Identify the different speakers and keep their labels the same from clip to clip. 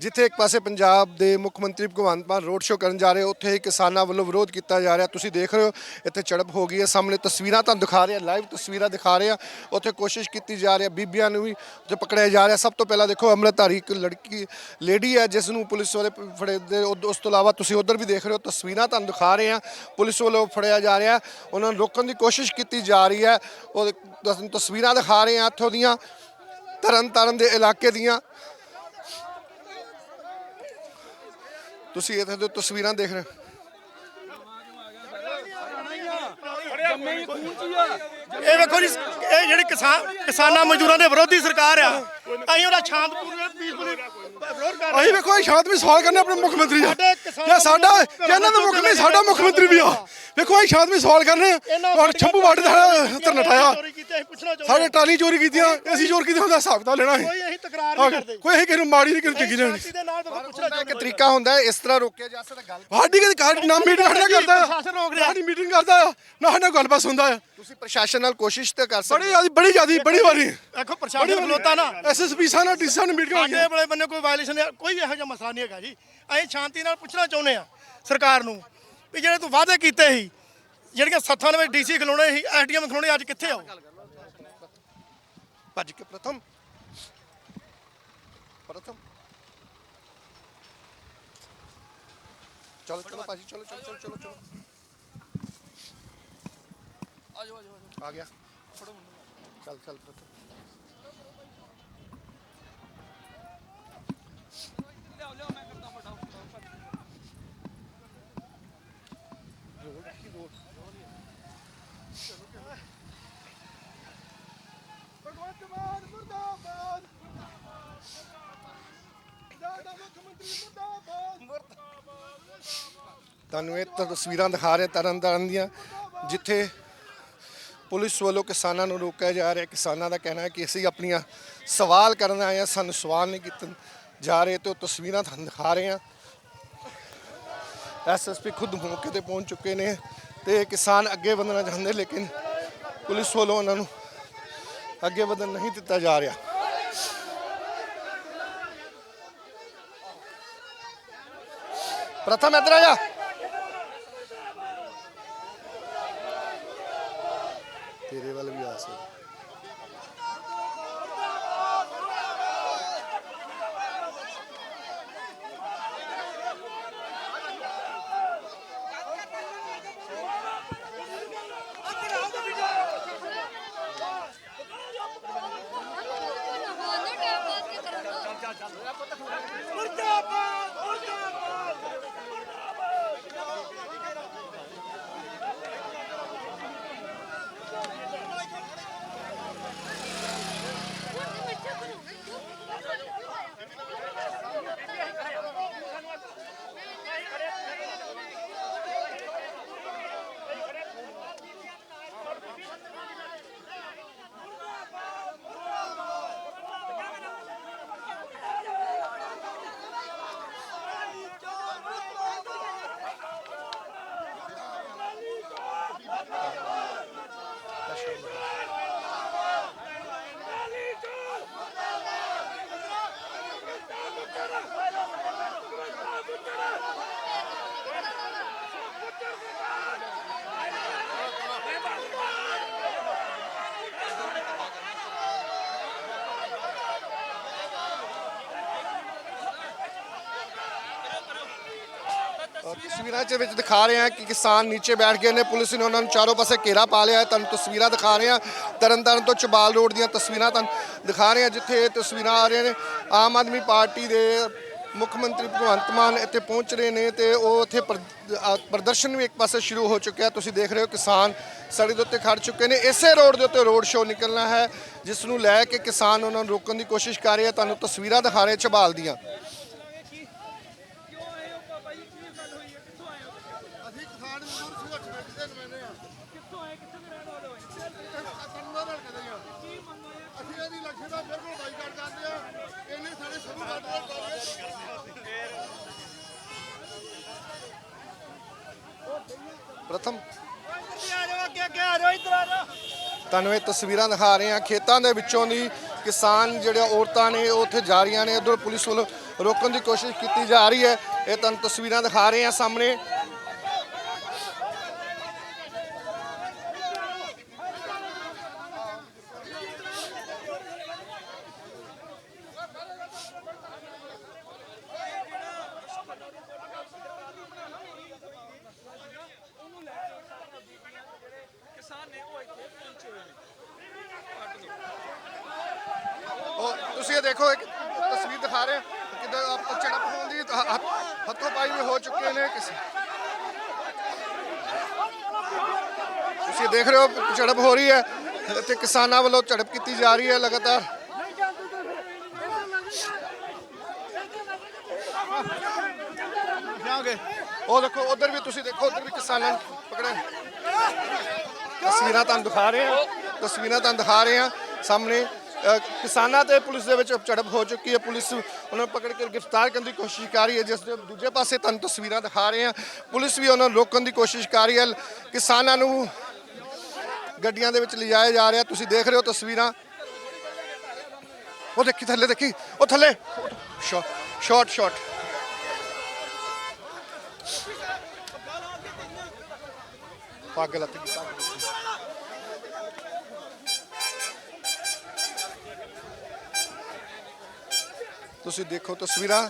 Speaker 1: ਜਿੱਥੇ ਇੱਕ ਪਾਸੇ ਪੰਜਾਬ ਦੇ ਮੁੱਖ ਮੰਤਰੀ ਭਗਵੰਤ ਮਾਨ ਰੋਡ ਸ਼ੋਅ ਕਰਨ ਜਾ ਰਹੇ, ਉੱਥੇ ਹੀ ਕਿਸਾਨਾਂ ਵੱਲੋਂ ਵਿਰੋਧ ਕੀਤਾ ਜਾ ਰਿਹਾ। ਤੁਸੀਂ ਦੇਖ ਰਹੇ ਹੋ, ਇੱਥੇ ਝੜਪ ਹੋ ਗਈ ਹੈ। ਸਾਹਮਣੇ ਤਸਵੀਰਾਂ ਤੁਹਾਨੂੰ ਦਿਖਾ ਰਹੇ ਆ ਲਾਈਵ ਤਸਵੀਰਾਂ ਦਿਖਾ ਰਹੇ ਆ ਉੱਥੇ ਕੋਸ਼ਿਸ਼ ਕੀਤੀ ਜਾ ਰਹੀ ਹੈ, ਬੀਬੀਆਂ ਨੂੰ ਵੀ ਉੱਥੇ ਪਕੜਿਆ ਜਾ ਰਿਹਾ। ਸਭ ਤੋਂ ਪਹਿਲਾਂ ਦੇਖੋ, ਅੰਮ੍ਰਿਤਧਾਰੀ ਇੱਕ ਲੜਕੀ, ਲੇਡੀ ਹੈ, ਜਿਸ ਨੂੰ ਪੁਲਿਸ ਵਾਲੇ ਫੜੇ ਦੇ ਉਦ- ਉਸ ਤੋਂ ਇਲਾਵਾ ਤੁਸੀਂ ਉਧਰ ਵੀ ਦੇਖ ਰਹੇ ਹੋ, ਤਸਵੀਰਾਂ ਤੁਹਾਨੂੰ ਦਿਖਾ ਰਹੇ ਆ ਪੁਲਿਸ ਵੱਲੋਂ ਫੜਿਆ ਜਾ ਰਿਹਾ। ਉਹਨਾਂ ਨੂੰ ਰੋਕਣ ਦੀ ਕੋਸ਼ਿਸ਼ ਕੀਤੀ ਜਾ ਰਹੀ ਹੈ। ਉਹ ਤਸਵੀਰਾਂ ਦਿਖਾ ਰਹੇ ਆ ਇੱਥੋਂ ਦੀਆਂ ਤਰਨ ਤਾਰਨ ਦੇ ਇਲਾਕੇ ਦੀਆਂ। ਤੁਸੀਂ ਇੱਥੇ ਜੋ ਤਸਵੀਰਾਂ ਦੇਖ ਰਹੇ
Speaker 2: ਇਹ ਵੇਖੋ ਜੀ ਇਹ ਜਿਹੜੀ ਕਿਸਾਨ ਕਿਸਾਨਾਂ ਮਜ਼ਦੂਰਾਂ ਦੇ ਵਿਰੋਧੀ ਸਰਕਾਰ ਆ ਅਸੀਂ ਉਹਦਾ ਸ਼ਾਂਤਪੂਰਨ ਪੀਸਫੁਲੀ ਵਿਰੋਧ ਕਰ ਰਹੇ
Speaker 3: ਅਸੀਂ ਵੇਖੋ ਅਸੀਂ ਸ਼ਾਂਤਮਈ ਸਵਾਲ ਕਰਨੇ ਆਪਣੇ ਮੁੱਖ ਮੰਤਰੀ ਦਾ ਜੇ ਸਾਡਾ ਇਹਨਾਂ ਦਾ ਮੁੱਖ ਮੰਤਰੀ ਸਾਡਾ ਮੁੱਖ ਮੰਤਰੀ ਵੀ ਆ। ਵੇਖੋ ਅਸੀਂ ਸ਼ਾਂਤਮਈ ਸਵਾਲ ਕਰਨੇ ਆ। ਔਰ ਛੱਪੂ ਬਾਟ ਦਾ ਧਰਨਾ ਟਾਇਆ
Speaker 2: ਅਸੀਂ ਪੁੱਛਣਾ ਚਾਹੁੰਦੇ
Speaker 3: ਸਾਡੇ ਟਰਾਲੀ ਚੋਰੀ ਕੀਤੀਆਂ ਅਸੀਂ ਚੋਰੀ ਕੀਤੇ ਉਹਦਾ ਹਿਸਾਬ ਤਾਂ ਲੈਣਾ
Speaker 2: ਕੋਈ ਅਸੀਂ ਤਕਰਾਰ ਨਹੀਂ ਕਰਦੇ।
Speaker 3: ਕੋਈ ਅਸੀਂ ਕਿਸੇ ਨੂੰ ਮਾੜੀ ਨਹੀਂ ਕਿਸੇ ਨੂੰ ਚੰਗੀ ਨਹੀਂ
Speaker 2: ਸ਼ਾਂਤੀ ਦੇ ਨਾਲ ਤਾਂ ਪੁੱਛਣਾ
Speaker 1: ਉਹਦਾ ਇੱਕ
Speaker 2: ਚਾਹੁੰਦੇ
Speaker 1: ਤਰੀਕਾ ਹੁੰਦਾ ਹੈ ਇਸ ਤਰ੍ਹਾਂ ਰੋਕਿਆ ਜਾ ਸਕਦਾ ਗੱਲ
Speaker 3: ਸਾਡੀ ਕਦੇ ਕਾਰਡ ਨਾ ਮੀਟਿੰਗ ਕਰਦਾ
Speaker 2: ਰਿਹਾ।
Speaker 3: ਸਾਡੀ ਮੀਟਿੰਗ ਕਰਦਾ ਨਾ ਸਾਡਾ ਗੱਲਬਾਤ ਹੁੰਦਾ ਆ।
Speaker 1: ਤੁਸੀਂ ਪ੍ਰਸ਼ਾਸਨ ਨਾਲ ਕੋਸ਼ਿਸ਼ ਤਾਂ ਕਰ
Speaker 3: ਬੜੀ
Speaker 1: ਸਕਦੇ
Speaker 3: ਜਿਆਦੀ ਬੜੀ ਜਿਆਦੀ ਬੜੀ ਵਾਰੀ।
Speaker 2: ਦੇਖੋ ਪ੍ਰਸ਼ਾਸਨ ਖਲੋਤਾ ਨਾ।
Speaker 3: ਐਸਐਸਪੀ ਸਾਹਿਬ ਡੀਸੀ ਸਾਹਿਬ ਨੇ ਮੀਟਿੰਗ ਹੋਈ
Speaker 2: ਸਾਡੇ ਬੜੇ ਬੰਨੇ ਕੋਈ ਵਾਇਲੇਸ਼ਨ ਕੋਈ ਇਹੋ ਜਿਹਾ ਮਸਲਾ ਨਹੀਂ ਹੈਗਾ ਜੀ। ਅਸੀਂ ਸ਼ਾਂਤੀ ਨਾਲ ਪੁੱਛਣਾ ਚਾਹੁੰਦੇ ਆ ਸਰਕਾਰ ਨੂੰ ਵੀ ਜਿਹੜੇ ਤੂੰ ਵਾਅਦੇ ਕੀਤੇ ਸੀ ਜਿਹੜੀਆਂ ਸੱਥਾਂ ਦੇ ਵਿੱਚ ਡੀਸੀ ਖਲੋਣੇ ਸੀ ਐਸਡੀਐਮ ਖਲੋਣੇ ਅੱਜ ਕਿੱਥੇ ਆਓ
Speaker 1: ਭੱਜ ਕੇ ਪ੍ਰਥਮ। ਪ੍ਰਥਮ। ਚਲੋ ਚਲੋ ਭਾਜੀ ਚਲੋ ਚਲੋ ਚਲੋ ਚਲੋ। ਚਲੋ ਆ ਗਿਆ। ਚੱਲ ਚੱਲ ਪ੍ਰਥਮ
Speaker 3: ਭਗਵੰਤ ਮਾਨ ਮੁਰਦਾਬਾਦ ਸਾਡਾ ਮੁੱਖ ਮੰਤਰੀ ਮੁਰਦਾਬਾਦ
Speaker 1: ਤੁਹਾਨੂੰ ਇਹ ਤਸਵੀਰਾਂ ਦਿਖਾ ਰਹੇ ਤਰਨ ਤਾਰਨ ਦੀਆਂ, ਜਿੱਥੇ ਪੁਲਿਸ ਵੱਲੋਂ ਕਿਸਾਨਾਂ ਨੂੰ ਰੋਕਿਆ ਜਾ ਰਿਹਾ ਕਿਸਾਨਾਂ ਦਾ ਕਹਿਣਾ ਹੈ ਕਿ ਅਸੀਂ ਆਪਣੀਆਂ ਸਵਾਲ ਕਰਨ ਆਏ ਹਾਂ, ਸਾਨੂੰ ਸਵਾਲ ਨਹੀਂ ਕੀਤੇ ਜਾ ਰਹੇ, ਤੇ ਉਹ ਤਸਵੀਰਾਂ ਤੁਹਾਨੂੰ ਦਿਖਾ ਰਹੇ ਹਾਂ। ਐਸਐਸਪੀ ਖੁਦ ਮੌਕੇ ਤੇ ਪਹੁੰਚ ਚੁੱਕੇ ਨੇ ਤੇ ਕਿਸਾਨ ਅੱਗੇ ਵਧਣਾ ਚਾਹੁੰਦੇ, ਲੇਕਿਨ ਪੁਲਿਸ ਵੱਲੋਂ ਉਹਨਾਂ ਨੂੰ ਅੱਗੇ ਵਧਣ ਨਹੀਂ ਦਿੱਤਾ ਜਾ ਰਿਹਾ। ਪ੍ਰਥਮ ਇੱਧਰ ਆ ਤਸਵੀਰਾਂ ਦੇ ਵਿੱਚ ਦਿਖਾ ਰਹੇ ਹਾਂ ਕਿ ਕਿਸਾਨ ਨੀਚੇ ਬੈਠ ਗਏ ਨੇ। ਪੁਲਿਸ ਨੇ ਉਹਨਾਂ ਨੂੰ ਚਾਰੋਂ ਪਾਸੇ ਘੇਰਾ ਪਾ ਲਿਆ ਹੈ। ਤੁਹਾਨੂੰ ਤਸਵੀਰਾਂ ਦਿਖਾ ਰਹੇ ਹਾਂ। ਤਰਨਤਾਰਨ ਤੋਂ ਚਬਾਲ ਰੋਡ ਦੀਆਂ ਤਸਵੀਰਾਂ ਤੁਹਾਨੂੰ ਦਿਖਾ ਰਹੇ ਹਾਂ, ਜਿੱਥੇ ਇਹ ਤਸਵੀਰਾਂ ਆ ਰਹੀਆਂ ਨੇ। ਆਮ ਆਦਮੀ ਪਾਰਟੀ ਦੇ ਮੁੱਖ ਮੰਤਰੀ ਭਗਵੰਤ ਮਾਨ ਇੱਥੇ ਪਹੁੰਚ ਰਹੇ ਨੇ ਤੇ ਉਹ ਇੱਥੇ ਪ੍ਰਦਰਸ਼ਨ ਵੀ ਇੱਕ ਪਾਸੇ ਸ਼ੁਰੂ ਹੋ ਚੁੱਕਿਆ ਤੁਸੀਂ ਦੇਖ ਰਹੇ ਹੋ ਕਿਸਾਨ ਸੜਕ ਦੇ ਉੱਤੇ ਖੜ ਚੁੱਕੇ ਨੇ। ਇਸੇ ਰੋਡ ਦੇ ਉੱਤੇ ਰੋਡ ਸ਼ੋਅ ਨਿਕਲਣਾ ਹੈ, ਜਿਸ ਨੂੰ ਲੈ ਕੇ ਕਿਸਾਨ ਉਹਨਾਂ ਨੂੰ ਰੋਕਣ ਦੀ ਕੋਸ਼ਿਸ਼ ਕਰ ਰਹੇ ਆ। ਤੁਹਾਨੂੰ ਤਸਵੀਰਾਂ ਦਿਖਾ ਰਹੇ ਚਬਾਲ ਦੀਆਂ। ਪ੍ਰਥਮ। ਤੁਹਾਨੂੰ ਇਹ ਤਸਵੀਰਾਂ ਦਿਖਾ ਰਹੇ ਹਾਂ। ਖੇਤਾਂ ਦੇ ਵਿੱਚੋਂ ਦੀ ਕਿਸਾਨ ਜਿਹੜੇ ਔਰਤਾਂ ਨੇ, ਉਹ ਉੱਥੇ ਜਾ ਰਹੀਆਂ ਨੇ। ਉਧਰ ਪੁਲਿਸ ਵੱਲੋਂ ਰੋਕਣ ਦੀ ਕੋਸ਼ਿਸ਼ ਕੀਤੀ ਜਾ ਰਹੀ ਹੈ। ਇਹ ਤੁਹਾਨੂੰ ਤਸਵੀਰਾਂ ਦਿਖਾ ਰਹੇ ਹਾਂ ਸਾਹਮਣੇ ਉਹ ਤੁਸੀਂ ਇਹ ਦੇਖੋ ਇੱਕ ਤਸਵੀਰ ਦਿਖਾ ਰਹੇ ਹਾਂ ਕਿਦਾਂ ਆਪ ਝੜਪ ਹੋਣ ਦੀ ਹ- ਹੱਥ- ਹੱਥੋਂ ਪਾਈ ਵੀ ਹੋ ਚੁੱਕੇ ਨੇ ਕਿਸੇ। ਤੁਸੀਂ ਦੇਖ ਰਹੇ ਹੋ ਝੜਪ ਹੋ ਰਹੀ ਹੈ ਤੇ ਕਿਸਾਨਾਂ ਵੱਲੋਂ ਝੜਪ ਕੀਤੀ ਜਾ ਰਹੀ ਹੈ ਲਗਾਤਾਰ। ਉਹ ਦੇਖੋ ਉਧਰ ਵੀ ਤੁਸੀਂ ਦੇਖੋ ਉਧਰ ਵੀ ਕਿਸਾਨਾਂ ਨੂੰ ਪਕੜਿਆ। ਤਸਵੀਰਾਂ ਤੁਹਾਨੂੰ ਦਿਖਾ ਰਹੇ ਹਾਂ ਤਸਵੀਰਾਂ ਤੁਹਾਨੂੰ ਦਿਖਾ ਰਹੇ ਹਾਂ। ਸਾਹਮਣੇ ਅ, ਕਿਸਾਨਾਂ ਤੇ ਪੁਲਿਸ ਦੇ ਵਿੱਚ ਝੜਪ ਹੋ ਚੁੱਕੀ ਹੈ। ਪੁਲਿਸ ਉਹਨਾਂ ਨੂੰ ਪਕੜ ਕੇ ਗ੍ਰਿਫਤਾਰ ਕਰਨ ਦੀ ਕੋਸ਼ਿਸ਼ ਕਰ ਰਹੀ ਹੈ। ਜਿਸ ਦੇ ਦੂਜੇ ਪਾਸੇ ਤੁਹਾਨੂੰ ਤਸਵੀਰਾਂ ਦਿਖਾ ਰਹੇ ਹਾਂ। ਪੁਲਿਸ ਵੀ ਉਹਨਾਂ ਨੂੰ ਰੋਕਣ ਦੀ ਕੋਸ਼ਿਸ਼ ਕਰ ਰਹੀ ਹੈ। ਕਿਸਾਨਾਂ ਨੂੰ ਗੱਡੀਆਂ ਦੇ ਵਿੱਚ ਲਿਜਾਇਆ ਜਾ ਰਿਹਾ। ਤੁਸੀਂ ਦੇਖ ਰਹੇ ਹੋ ਤਸਵੀਰਾਂ। ਉਹ ਦੇਖੀ, ਥੱਲੇ ਦੇਖੀ। ਉਹ ਥੱਲੇ। ਸ਼ਾਟ ਸ਼ਾਟ ਪੱਗ ਲੱਤ ਗਈ ਤੁਸੀਂ ਦੇਖੋ ਤਸਵੀਰਾਂ।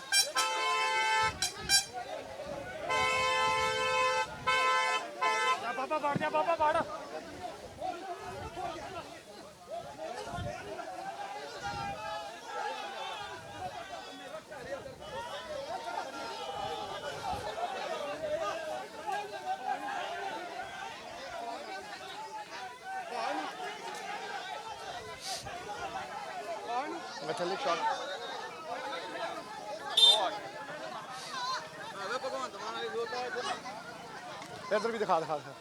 Speaker 2: ਬਾਬਾ ਵੜ ਜਾ ਬਾਬਾ ਵੜ
Speaker 1: ਮੈਂ ਥੱਲੇ ਸ਼ਾਟ ਇਧਰ ਵੀ ਦਿਖਾ ਦਿਖਾ ਦਿਖਾ।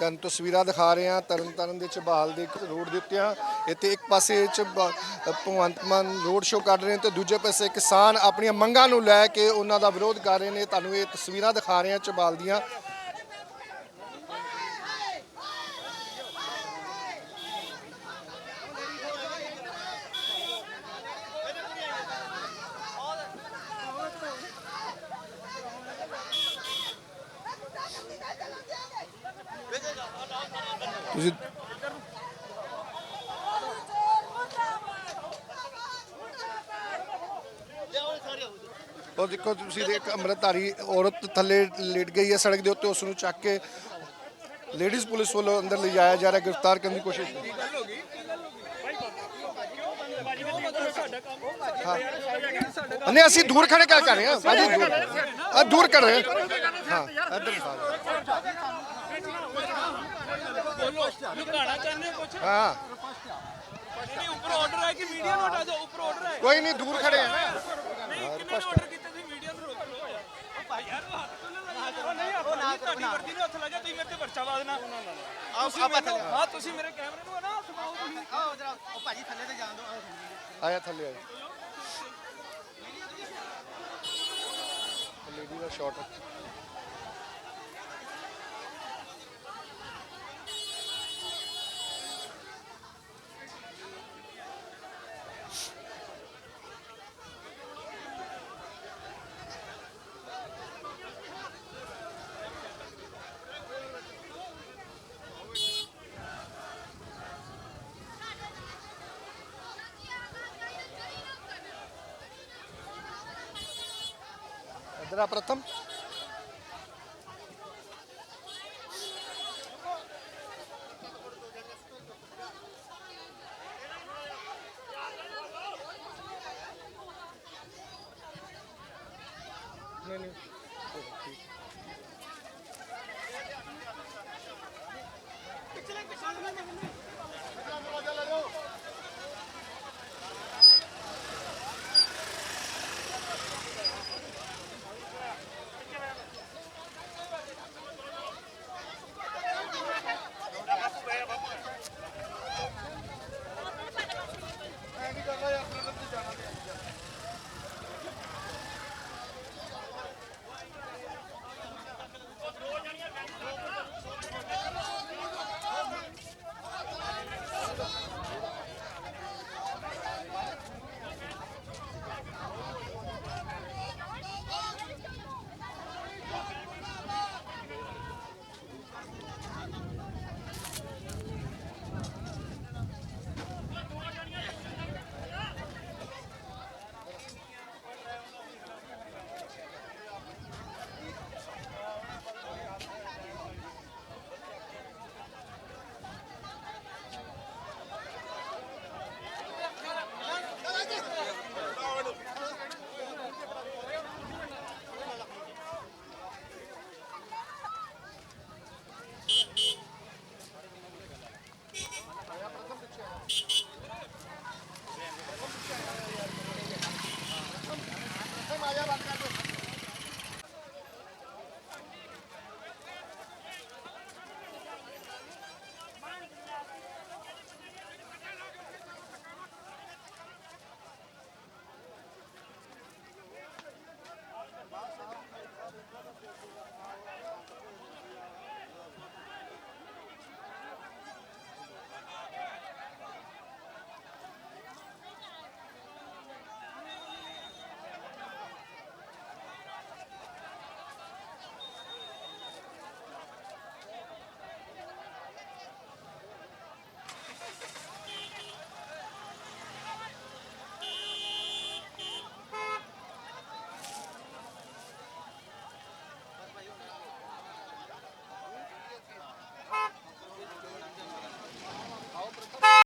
Speaker 1: ਤਨ ਤਸਵੀਰਾਂ ਦਿਖਾ ਰਹੇ ਹਾਂ ਤਰਨ ਤਾਰਨ ਦੇ ਚਬਾਲ ਦੇ ਰੋਡ ਦੇ ਉੱਤੇ ਆ। ਇੱਥੇ ਇੱਕ ਪਾਸੇ ਚ ਭਗਵੰਤ ਮਾਨ ਰੋਡ ਸ਼ੋਅ ਕਰ ਰਹੇ ਨੇ ਤੇ ਦੂਜੇ ਪਾਸੇ ਕਿਸਾਨ ਆਪਣੀਆਂ ਮੰਗਾਂ ਨੂੰ ਲੈ ਕੇ ਉਹਨਾਂ ਦਾ ਵਿਰੋਧ ਕਰ ਰਹੇ ਨੇ। ਤੁਹਾਨੂੰ ਇਹ ਤਸਵੀਰਾਂ ਦਿਖਾ ਰਹੇ ਹਾਂ ਝਬਾਲ ਦੀਆਂ। ਤੁਸੀਂ ਉਹ ਦੇਖੋ ਤੁਸੀਂ ਦੇਖ ਅੰਮ੍ਰਿਤਧਾਰੀ ਔਰਤ ਥੱਲੇ ਲੇਟ ਗਈ ਹੈ ਸੜਕ ਦੇ ਉੱਤੇ, ਉਸ ਨੂੰ ਚੱਕ ਕੇ ਲੇਡੀਜ਼ ਪੁਲਿਸ ਵੱਲੋਂ ਅੰਦਰ ਲਿਜਾਇਆ ਜਾ ਰਿਹਾ, ਗ੍ਰਿਫਤਾਰ ਕਰਨ ਦੀ ਕੋਸ਼ਿਸ਼। ਹਾਂ। ਨਹੀਂ, ਅਸੀਂ ਦੂਰ ਖੜੇ ਕਿਆ ਕਰ ਰਹੇ ਹਾਂ? ਭਾਜੀ, ਦੂਰ। ਆ ਕਰ ਰਹੇ ਹਾਂ। ਹਾਂ, ਇੱਧਰ
Speaker 4: ਲੁਕਾਣਾ ਚਾਹੁੰਦੇ ਕੁਛ?
Speaker 1: ਹਾਂ।
Speaker 4: ਨਹੀਂ ਉੱਪਰ ਆਰਡਰ ਹੈ ਕਿ ਵੀਡੀਓ ਨੂੰ ਹਟਾ ਦਿਓ? ਉੱਪਰ ਆਰਡਰ ਹੈ
Speaker 1: ਕੋਈ ਨਹੀਂ ਦੂਰ ਖੜੇ ਆ ਨਾ।
Speaker 4: ਨਹੀਂ ਕਿੰਨੇ ਨੇ ਆਰਡਰ ਕੀਤਾ ਸੀ? ਵੀਡੀਓ ਨੂੰ ਰੋਕ ਲਓ। ਉਹ ਭਾਈ ਯਾਰ ਉਹ ਹੱਥ ਤੋਂ ਨਾ ਲਾ ਉਹ ਨਹੀਂ ਹੱਥ ਨਹੀਂ ਤੁਹਾਡੀ ਵਰਦੀ ਨੂੰ ਹੱਥ ਲਾ ਜਾ ਤੁਸੀਂ ਮੇਰੇ ਤੇ ਪਰਚਾ ਪਾ ਦੇਣਾ। ਤੁਸੀਂ ਮੈਨੂੰ ਹਾਂ ਤੁਸੀਂ ਮੇਰੇ ਕੈਮਰੇ ਨੂੰ ਨਾ ਹੱਥ ਪਾਓ ਤੁਸੀਂ।
Speaker 5: ਆਓ ਜਰਾ ਉਹ ਭਾਜੀ ਥੱਲੇ ਤੇ ਜਾਣ ਦਿਓ।
Speaker 1: ਆਇਆ ਥੱਲੇ ਆਇਆ। ਲੇਡੀ ਦਾ ਸ਼ਾਟ ਇੱਧਰ